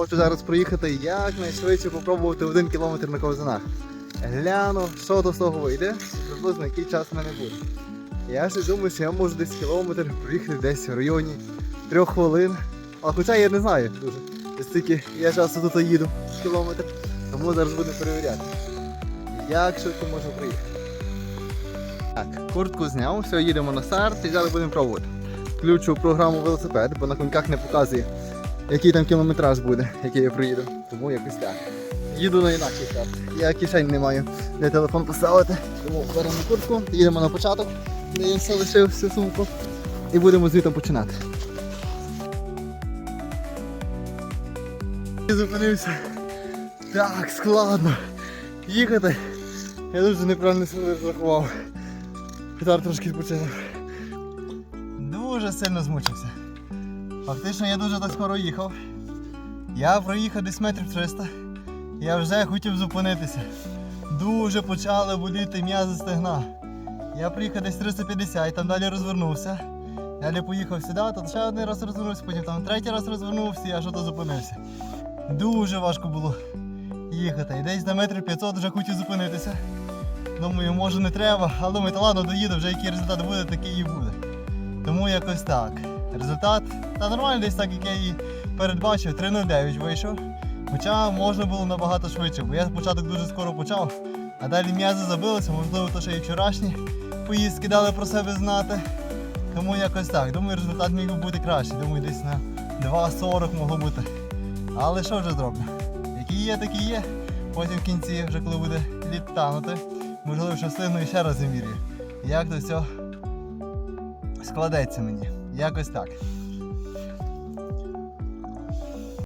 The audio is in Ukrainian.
Хочу зараз проїхати якнайшвидше попробувати один кілометр на ковзанах. Гляну, що до того вийде, приблизно який час в мене буде. Я ще думаю, що я можу десь кілометр проїхати десь в районі трьох хвилин. А хоча я не знаю дуже. Стільки я часто тут їду кілометр, тому зараз буду перевіряти. Як швидко можу приїхати. Так, куртку зняв, все, їдемо на старт і зараз будемо пробувати. Включу програму велосипед, бо на коньках не показує, який там кілометраж буде, який я проїду. Тому якось так. Їду на інакший старт. Я кишень не маю, де телефон поставити. Тому беремо куртку, їдемо на початок, де я все лишив всю сумку. І будемо звідти починати. Зупинився. Так, складно. Їхати. Я дуже неправильно себе розрахував. Зараз трошки відпочинок. Дуже сильно змучився. Фактично я дуже так скоро їхав. Я проїхав десь метрів 300. Я вже хотів зупинитися. Дуже почали боліти м'язи стегна. Я приїхав десь 350, там далі розвернувся. Далі поїхав сюди, тут ще один раз розвернувся, потім там третій раз розвернувся і аж ото зупинився. Дуже важко було їхати. І десь на метрів 500 вже хотів зупинитися. Думаю, може не треба, але думаю, та ладно, доїду, вже який результат буде, такий і буде. Тому якось так. Результат та нормально десь так, як я і передбачив, 3.09 вийшов. Хоча можна було набагато швидше, бо я спочатку дуже скоро почав, а далі м'язи забилися, можливо, то ще і вчорашні поїздки дали про себе знати. Тому якось так. Думаю, результат міг би бути кращий. Думаю, десь на 2.40 могло бути. Але що вже зроблю? Які є, такі є. Потім в кінці, вже коли буде лід танути, можливо, що встигну і ще раз замірюю. Як то все складеться мені. Якось так.